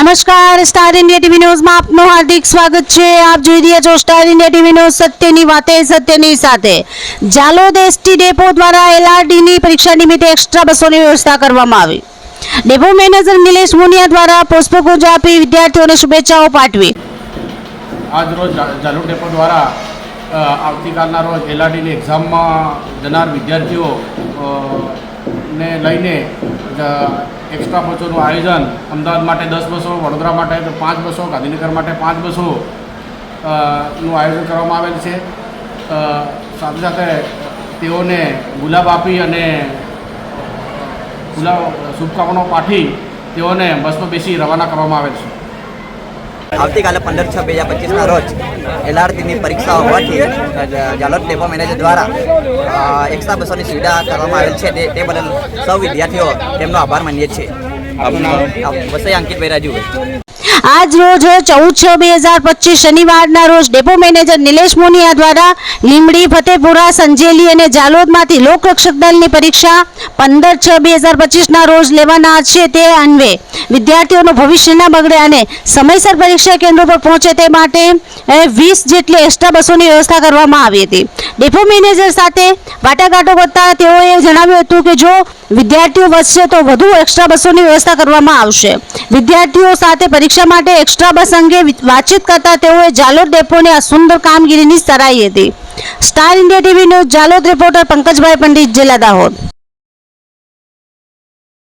નમસ્કાર star India TV ન્યૂઝમાં આપનું હાર્દિક સ્વાગત છે. આપ જોઈ રહ્યા છો સ્ટાર ઇન્ડિયા ટીવી ન્યૂઝ સત્યની વાતે, સત્યની સાથે. જાલોદ એસટી ડેપો દ્વારા એલઆરડીની પરીક્ષા નિમિત્તે એક્સ્ટ્રા બસોની વ્યવસ્થા કરવામાં આવી. ડેપો મેનેજર નિલેશ મુનિયા દ્વારા પુષ્પગુંજ આપી વિદ્યાર્થીઓને શુભેચ્છાઓ પાઠવી. આજ રોજ જાલોદ ડેપો દ્વારા આવતીકાલના રોજ એલઆરડીની એક્ઝામમાં જનાર વિદ્યાર્થીઓ ને લઈને એક્સ્ટ્રા બસોનું આયોજન અમદાવાદ માટે દસ બસો, વડોદરા માટે પાંચ બસો, ગાંધીનગર માટે પાંચ બસો નું આયોજન કરવામાં આવેલ છે. સાથે સાથે તેઓને ગુલાબ આપી અને ગુલાબ, શુભકામનાઓ પાઠવી તેઓને બસમાં બેસી રવાના કરવામાં આવેલ છે. આવતીકાલે પંદર છ બે હજાર પચીસના રોજ એલઆરટીની પરીક્ષા હોવાથી જાલોદ ડેપો મેનેજર દ્વારા અ, એક્સ્ટ્રા બસોની સુવિધા કરવામાં આવેલ છે. તે બદલ સૌ વિદ્યાર્થીઓ તેમનો આભાર માનીએ છીએ. વસઈ અંકિતભાઈ રાજુભાઈ. આજ રોજ ચૌદ છ બે હજાર પચીસ શનિવારના રોજ ડેપો મેનેજર નિલેશ મુનિયા દ્વારા લીમડી ફતેપુરા, સંજેલી અને જાલોદમાંથી લોકરક્ષક દળની પરીક્ષા પંદર છ બે હજાર પચીસના રોજ લેવાના છે તે અન્વે. વિદ્યાર્થીઓનું ભવિષ્ય ન બગડે અને સમયસર પરીક્ષા કેન્દ્રો પર પહોંચે તે માટે વીસ જેટલી એક્સ્ટ્રા બસોની વ્યવસ્થા કરવામાં આવી હતી. ડેપો મેનેજર સાથે વાટાઘાટો કરતા તેઓએ જણાવ્યું હતું કે જો વિદ્યાર્થીઓ વધશે તો વધુ એક્સ્ટ્રા બસોની વ્યવસ્થા કરવામાં આવશે. વિદ્યાર્થીઓ સાથે પરીક્ષા માટે એક્સ્ટ્રા બસ અંગે વાતચીત કરતા તેઓએ જાલોદ ડેપોની આ સુંદર કામગીરીની સરાહી હતી. Star India TV news Jhalod reporter Pankajbhai Pandit, જિલ્લા દાહોદ.